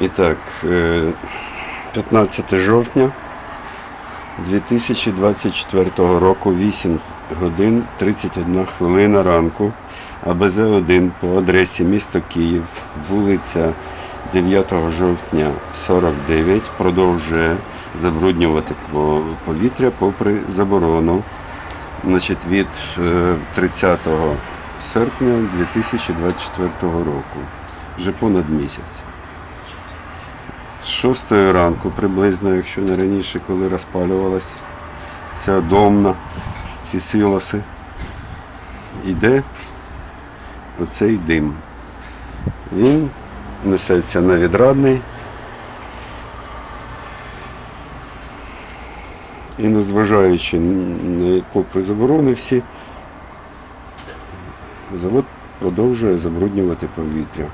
І так, е, 15 жовтня 2024 року, 8 годин 31 хвилина ранку. АБЗ-1 по адресі місто Київ, вулиця 9 жовтня 49 продовжує забруднювати повітря попри заборону значить, від е, 30 серпня 2024 року. Вже понад місяць. З 6 ранку приблизно, якщо не раніше, коли розпалювалась ця домна, ці силоси, йде оцей дим. Він несеться на відрадний. І незважаючи на попри заборони всі, завод продовжує забруднювати повітря.